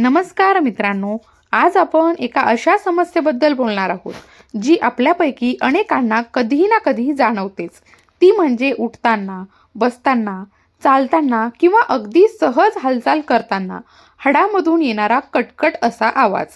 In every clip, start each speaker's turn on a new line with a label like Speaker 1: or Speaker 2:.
Speaker 1: नमस्कार मित्रांनो आज आपण एका अशा समस्येबद्दल बोलणार आहोत जी आपल्यापैकी अनेकांना कधीही ना कधीही जाणवतेच. ती म्हणजे उठताना बसताना चालताना किंवा अगदी सहज हालचाल करताना हाडामधून येणारा कटकट असा आवाज.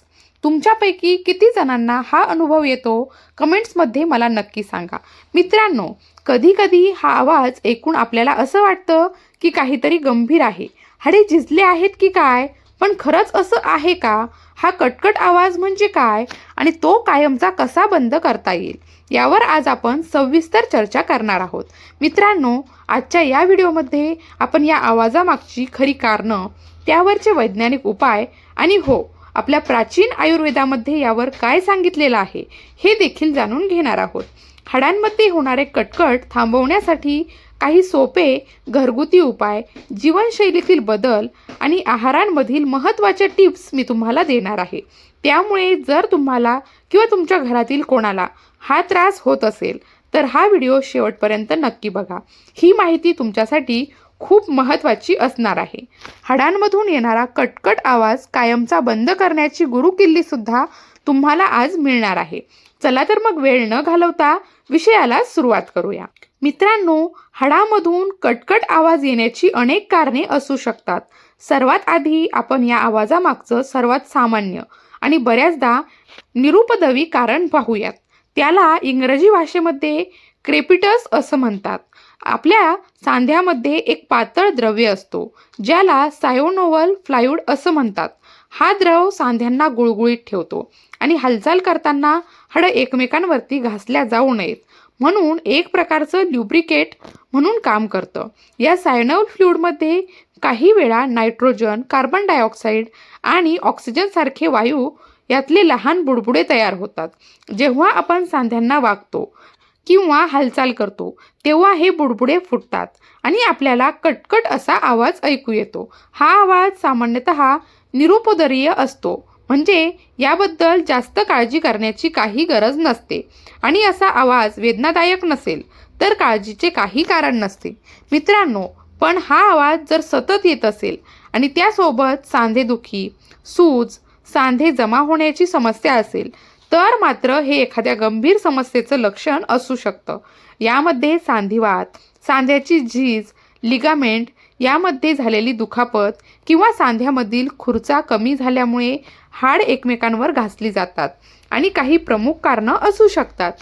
Speaker 1: तुमच्यापैकी किती जणांना हा अनुभव येतो? कमेंट्समध्ये मला नक्की सांगा. मित्रांनो कधीकधी हा आवाज ऐकून आपल्याला असं वाटतं की काहीतरी गंभीर आहे. हाडे झिजले आहेत की काय? पण खरंच असं आहे का? हा कटकट आवाज म्हणजे काय? आणि तो कायमचा कसा बंद करता येईल? यावर आज आपण सविस्तर चर्चा करणार आहोत. मित्रांनो आजच्या या व्हिडिओमध्ये आपण या आवाजामागची खरी कारणं त्यावरचे वैज्ञानिक उपाय आणि हो आपल्या प्राचीन आयुर्वेदामध्ये यावर काय सांगितलेलं आहे हे देखील जाणून घेणार आहोत. हाडांमध्ये होणारे कटकट थांबवण्यासाठी काही सोपे घरगुती उपाय जीवनशैलीतील बदल आणि आहारांमधील महत्त्वाच्या टिप्स मी तुम्हाला देणार आहे. त्यामुळे जर तुम्हाला किंवा तुमच्या घरातील कोणाला हा त्रास होत असेल तर हा व्हिडिओ शेवटपर्यंत नक्की बघा. ही माहिती तुमच्यासाठी खूप महत्त्वाची असणार आहे. हाडांमधून येणारा कटकट आवाज कायमचा बंद करण्याची गुरुकिल्लीसुद्धा तुम्हाला आज मिळणार आहे. चला तर मग वेळ न घालवता विषयाला सुरुवात करूया. मित्रांनो हाडामधून कटकट आवाज येण्याची अनेक कारणे असू शकतात. सर्वात आधी आपण या आवाजामागचं सर्वात सामान्य आणि बऱ्याचदा निरुपदवी कारण पाहूयात. त्याला इंग्रजी भाषेमध्ये क्रेपिटस असं म्हणतात. आपल्या सांध्यामध्ये एक पातळ द्रव्य असतो ज्याला सायोनोवल फ्लायूड असं म्हणतात. हा द्रव सांध्यांना गुळगुळीत ठेवतो आणि हालचाल करताना हाडं एकमेकांवरती घासल्या जाऊ नयेत. म्हणून एक प्रकारचं ल्युब्रिकेट म्हणून काम करतं. या सायनोल फ्लुइडमध्ये काही वेळा नायट्रोजन कार्बन डायऑक्साईड आणि ऑक्सिजनसारखे वायू यातले लहान बुडबुडे तयार होतात. जेव्हा आपण सांध्यांना वागतो किंवा हालचाल करतो तेव्हा हे बुडबुडे फुटतात आणि आपल्याला कटकट असा आवाज ऐकू येतो. हा आवाज सामान्यतः निरुपदरीय असतो. म्हणजे याबद्दल जास्त काळजी करण्याची काही गरज नसते. आणि असा आवाज वेदनादायक नसेल तर काळजीचे काही कारण नसते. मित्रांनो पण हा आवाज जर सतत येत असेल आणि त्यासोबत सांधेदुखी सूज सांधे जमा होण्याची समस्या असेल तर मात्र हे एखाद्या गंभीर समस्येचं लक्षण असू शकतं. यामध्ये सांधिवात सांध्याची झीज लिगामेंट यामध्ये झालेली दुखापत किंवा सांध्यामधील खुर्चा कमी झाल्यामुळे हाड एकमेकांवर घासली जातात आणि काही प्रमुख कारणं असू शकतात.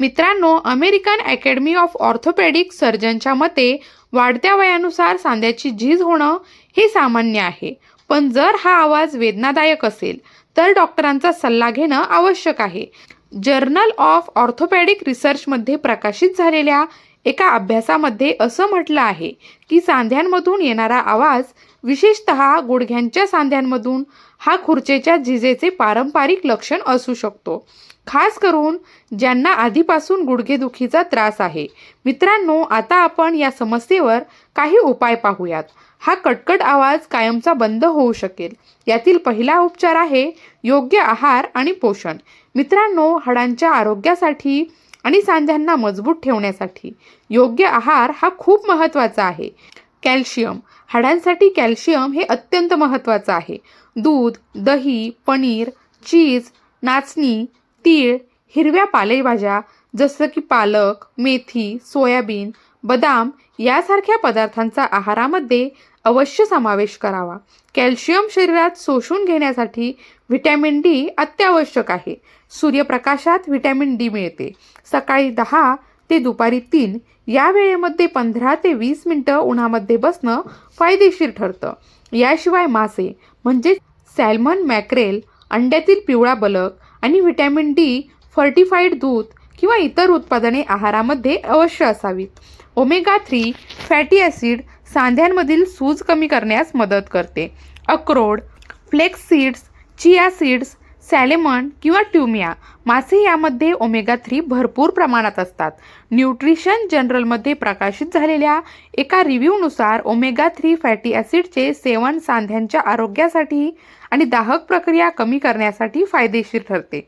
Speaker 1: मित्रांनो अमेरिकन अकॅडमी ऑफ ऑर्थोपेडिक सर्जनच्या मते वाढत्या वयानुसार सांध्याची झीज होणं हे सामान्य आहे. पण जर हा आवाज वेदनादायक असेल तर डॉक्टरांचा सल्ला घेणं आवश्यक आहे. जर्नल ऑफ ऑर्थोपॅडिक रिसर्चमध्ये प्रकाशित झालेल्या एका अभ्यासामध्ये असं म्हटलं आहे की सांध्यांमधून येणारा आवाज विशेषत गुडघ्यांच्या सांध्यांमधून हा खुर्चेच्या झिजेचे पारंपरिक लक्षण असू शकतो. खास करून ज्यांना आधीपासून गुडघेदुखीचा त्रास आहे. मित्रांनो आता आपण या समस्येवर काही उपाय पाहूयात. हा कटकट आवाज कायमचा बंद होऊ शकेल. यातील पहिला उपचार आहे योग्य आहार आणि पोषण. मित्रांनो हाडांच्या आरोग्यासाठी आणि सांध्यांना मजबूत ठेवण्यासाठी. योग्य आहार हा खूप महत्त्वाचा आहे. कॅल्शियम. हाडांसाठी कॅल्शियम हे अत्यंत महत्त्वाचं आहे. दूध दही पनीर चीज नाचणी तीळ हिरव्या पालेभाज्या जसं की पालक मेथी सोयाबीन बदाम यासारख्या पदार्थांचा आहारामध्ये अवश्य समावेश करावा. कॅल्शियम शरीरात शोषून घेण्यासाठी व्हिटॅमिन डी अत्यावश्यक आहे. सूर्यप्रकाशात व्हिटॅमिन डी मिळते. सकाळी दहा ते दुपारी तीन या वेळेमध्ये पंधरा ते वीस मिनटं उन्हामध्ये बसणं फायदेशीर ठरतं. याशिवाय मासे म्हणजे सॅल्मन मॅक्रेल अंड्यातील पिवळा बलक आणि व्हिटॅमिन डी फर्टिफाईड दूध किंवा इतर उत्पादने आहारामध्ये अवश्य असावीत. ओमेगा थ्री फॅटी ॲसिड सांध्यांमधील सूज कमी करण्यास मदत करते. अक्रोड flax seeds chia seeds salmon किंवा ट्युमिया मासे यामध्ये ओमेगा थ्री भरपूर प्रमाणात असतात. न्यूट्रिशन जनरलमध्ये प्रकाशित झालेल्या एका रिव्ह्यूनुसार ओमेगा थ्री फॅटी ॲसिडचे सेवन सांध्यांच्या आरोग्यासाठी आणि दाहक प्रक्रिया कमी करण्यासाठी फायदेशीर ठरते.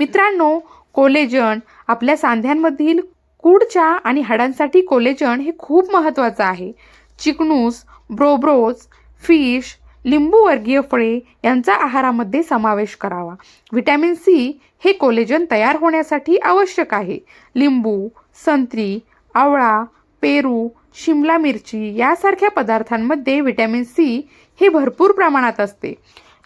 Speaker 1: मित्रांनो कोलेजन आपल्या सांध्यांमधील कूडच्या आणि हाडांसाठी कोलेजन हे खूप महत्त्वाचं आहे. चिकणूस ब्रोब्रोज फिश लिंबूवर्गीय फळे यांचा आहारामध्ये समावेश करावा. व्हिटॅमिन सी हे कोलेजन तयार होण्यासाठी आवश्यक आहे. लिंबू संत्री आवळा पेरू शिमला मिरची यासारख्या पदार्थांमध्ये व्हिटॅमिन सी हे भरपूर प्रमाणात असते.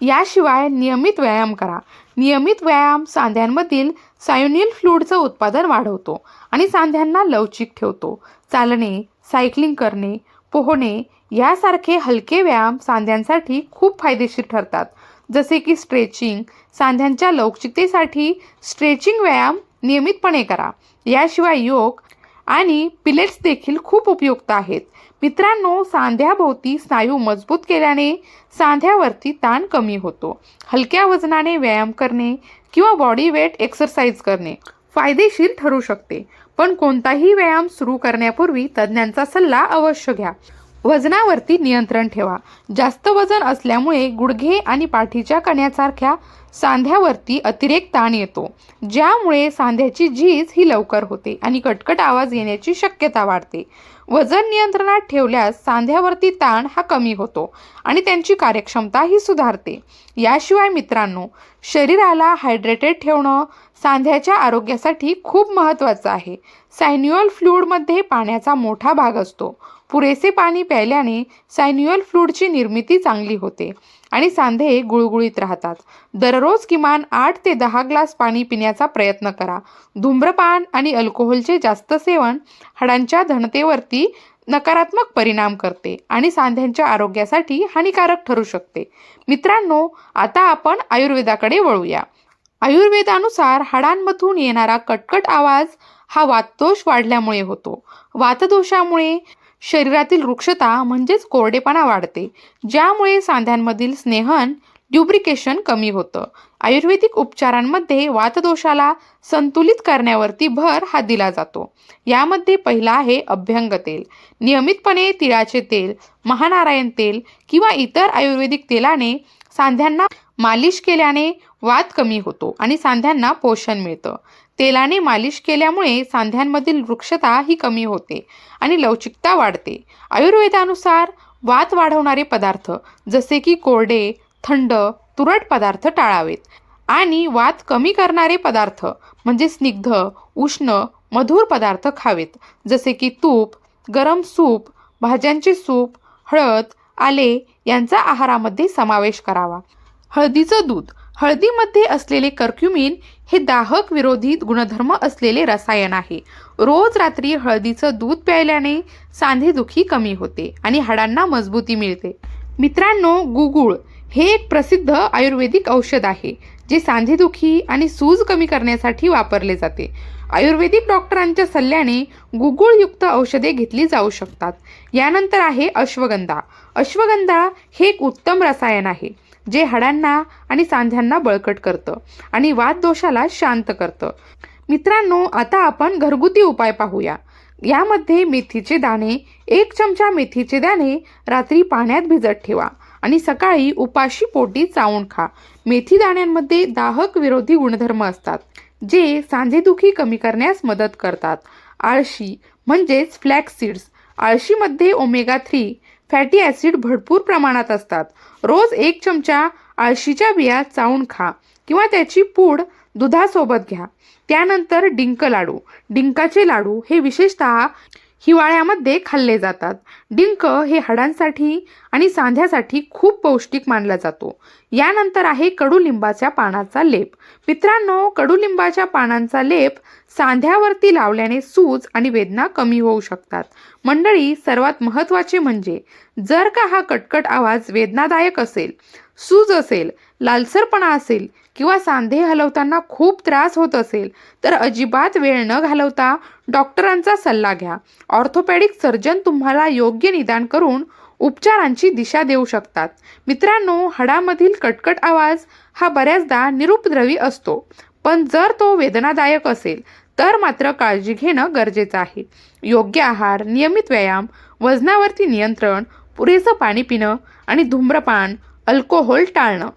Speaker 1: याशिवाय नियमित व्यायाम करा. नियमित व्यायाम सांध्यांमधील सायोनियल फ्लूडचं उत्पादन वाढवतो आणि सांध्यांना लवचिक ठेवतो. चालणे सायकलिंग करणे पोहणे यासारखे हलके व्यायाम सांध्यांसाठी खूप फायदेशीर ठरतात. जसे की स्ट्रेचिंग सांध्यांच्या लवचिकतेसाठी स्ट्रेचिंग व्यायाम नियमितपणे करा. याशिवाय योग आणि पिलेट्स देखील खूप उपयुक्त आहेत. मित्रांनो सांध्याभोवती स्नायू मजबूत केल्याने सांध्यावरती ताण कमी होतो. हलक्या वजनाने व्यायाम करणे किंवा बॉडी वेट एक्सरसाइज करणे फायदेशीर ठरू शकते. पण कोणताही व्यायाम सुरू करण्यापूर्वी तज्ज्ञांचा सल्ला अवश्य घ्या. वजनावरती नियंत्रण ठेवा. जास्त वजन असल्यामुळे गुडघे आणि पाठीच्या कण्यासारख्या सांध्यावरती अतिरेक ताण येतो ज्यामुळे सांध्याची झीज ही लवकर होते आणि कटकट आवाज येण्याची शक्यता वाढते. वजन नियंत्रणात ठेवल्यास सांध्यावरती ताण हा कमी होतो आणि त्यांची कार्यक्षमता ही सुधारते. याशिवाय मित्रांनो शरीराला हायड्रेटेड ठेवणं सांध्याच्या आरोग्यासाठी खूप महत्त्वाचं आहे. सायन्युअल फ्लूडमध्ये पाण्याचा मोठा भाग असतो. पुरेसे पाणी प्यायल्याने सायन्युअल फ्लूडची निर्मिती चांगली होते. आणि सांधे गुळगुळीत राहतात. दररोज किमान आठ ते दहा ग्लास पाणी पिण्याचा प्रयत्न करा. धूम्रपान आणि अल्कोहोलचे जास्त सेवन हाडांच्या धनतेवरती नकारात्मक परिणाम करते आणि सांध्यांच्या आरोग्यासाठी हानिकारक ठरू शकते. मित्रांनो आता आपण आयुर्वेदाकडे वळूया. आयुर्वेदानुसार हाडांमधून येणारा कटकट आवाज हा वातदोष वाढल्यामुळे होतो. वातदोषामुळे शरीरातील वृक्षता म्हणजेच कोरडेपणा वाढते. ज्यामुळे सांध्यांमधील स्नेहन ड्युब्रिकेशन कमी होतं. आयुर्वेदिक उपचारांमध्ये वातदोषाला संतुलित करण्यावरती भर हा दिला जातो. यामध्ये पहिला आहे अभ्यंग तेल. नियमितपणे तिळाचे तेल महानारायण तेल किंवा इतर आयुर्वेदिक तेलाने सांध्यांना मालिश केल्याने वात कमी होतो आणि सांध्यांना पोषण मिळतं. तेलाने मालिश केल्यामुळे सांध्यांमधील वृक्षता ही कमी होते आणि लवचिकता वाढते. आयुर्वेदानुसार वात वाढवणारे पदार्थ जसे की कोरडे थंड तुरट पदार्थ टाळावेत. आणि वात कमी करणारे पदार्थ म्हणजे स्निग्ध उष्ण मधुर पदार्थ खावेत जसे की तूप गरम सूप भाज्यांचे सूप हळद आले यांचा आहारामध्ये समावेश करावा. हळदीचं दूध हळदीमध्ये असलेले कर्क्युमिन हे दाहक विरोधी गुणधर्म असलेले रसायन आहे. रोज रात्री हळदीचं दूध प्यायल्याने सांधेदुखी कमी होते आणि हाडांना मजबूती मिळते. मित्रांनो गुगुळ हे एक प्रसिद्ध आयुर्वेदिक औषध आहे जे सांधेदुखी आणि सूज कमी करण्यासाठी वापरले जाते. आयुर्वेदिक डॉक्टरांच्या सल्ल्याने गुगुळयुक्त औषधे घेतली जाऊ शकतात. यानंतर आहे अश्वगंधा. अश्वगंधा हे एक उत्तम रसायन आहे. जे हाडांना आणि सांध्यांना बळकट करतं आणि वातदोषाला शांत करतं. मित्रांनो आता आपण घरगुती उपाय पाहूया. यामध्ये मेथीचे दाणे एक चमचा मेथीचे दाणे रात्री पाण्यात भिजत ठेवा आणि सकाळी उपाशी पोटी चावून खा. मेथी दाण्यांमध्ये दाहक विरोधी गुणधर्म असतात जे सांधेदुखी कमी करण्यास मदत करतात. आळशी म्हणजेच फ्लॅक्स सीड्स आळशीमध्ये ओमेगा थ्री फॅटी ॲसिड भरपूर प्रमाणात असतात. रोज एक चमचा आळशीच्या बिया चावून खा किंवा त्याची पूड दुधासोबत घ्या. त्यानंतर डिंक लाडू. डिंकाचे लाडू हे विशेषतः हिवाळ्यामध्ये खाल्ले जातात. डिंक हे हाडांसाठी आणि सांध्यासाठी खूप पौष्टिक मानला जातो. यानंतर आहे कडुलिंबाच्या पानाचा लेप. मित्रांनो कडुलिंबाच्या पानांचा लेप सांध्यावरती लावल्याने सूज आणि वेदना कमी होऊ शकतात. मंडळी सर्वात महत्त्वाचे म्हणजे जर का हा कटकट आवाज वेदनादायक असेल सूज असेल लालसरपणा असेल किंवा सांधे हलवताना खूप त्रास होत असेल तर अजिबात वेळ न घालवता डॉक्टरांचा सल्ला घ्या. ऑर्थोपॅडिक सर्जन तुम्हाला योग्य निदान करून उपचारांची दिशा देऊ शकतात. मित्रांनो हाडामधील कटकट आवाज हा बऱ्याचदा निरुपद्रवी असतो पण जर तो वेदनादायक असेल तर मात्र काळजी घेणं गरजेचं आहे. योग्य आहार नियमित व्यायाम वजनावरती नियंत्रण पुरेसं पाणी पिणं आणि धूम्रपान अल्कोहोल टाळणं.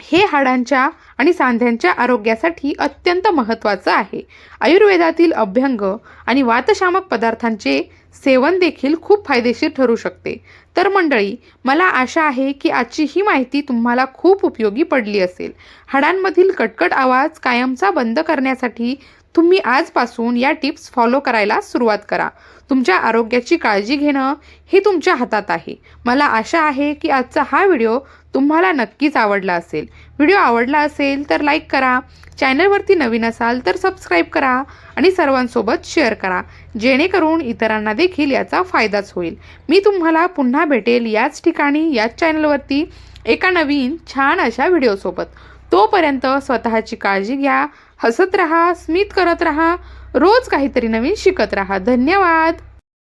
Speaker 1: हे हाडांच्या आणि सांध्यांच्या आरोग्यासाठी अत्यंत महत्त्वाचं आहे. आयुर्वेदातील अभ्यंग आणि वातशामक पदार्थांचे सेवन देखील खूप फायदेशीर ठरू शकते. तर मंडळी मला आशा आहे की आजची ही माहिती तुम्हाला खूप उपयोगी पडली असेल. हाडांमधील कटकट आवाज कायमचा बंद करण्यासाठी तुम्ही आजपासून या टिप्स फॉलो करायला सुरुवात करा. तुमच्या आरोग्याची काळजी घेणं हे तुमच्या हातात आहे. मला आशा आहे की आजचा हा व्हिडिओ तुम्हाला नक्कीच आवडला असेल. व्हिडिओ आवडला असेल तर लाईक करा. चॅनलवरती नवीन असाल तर सबस्क्राईब करा आणि सर्वांसोबत शेअर करा. जेणेकरून इतरांना देखील याचा फायदाच होईल. मी तुम्हाला पुन्हा भेटेल याच ठिकाणी याच चॅनलवरती एका नवीन छान अशा व्हिडिओसोबत. तोपर्यंत स्वतःची काळजी घ्या. हसत राहा स्मित करत राहा रोज काहीतरी नवीन शिकत राहा. धन्यवाद.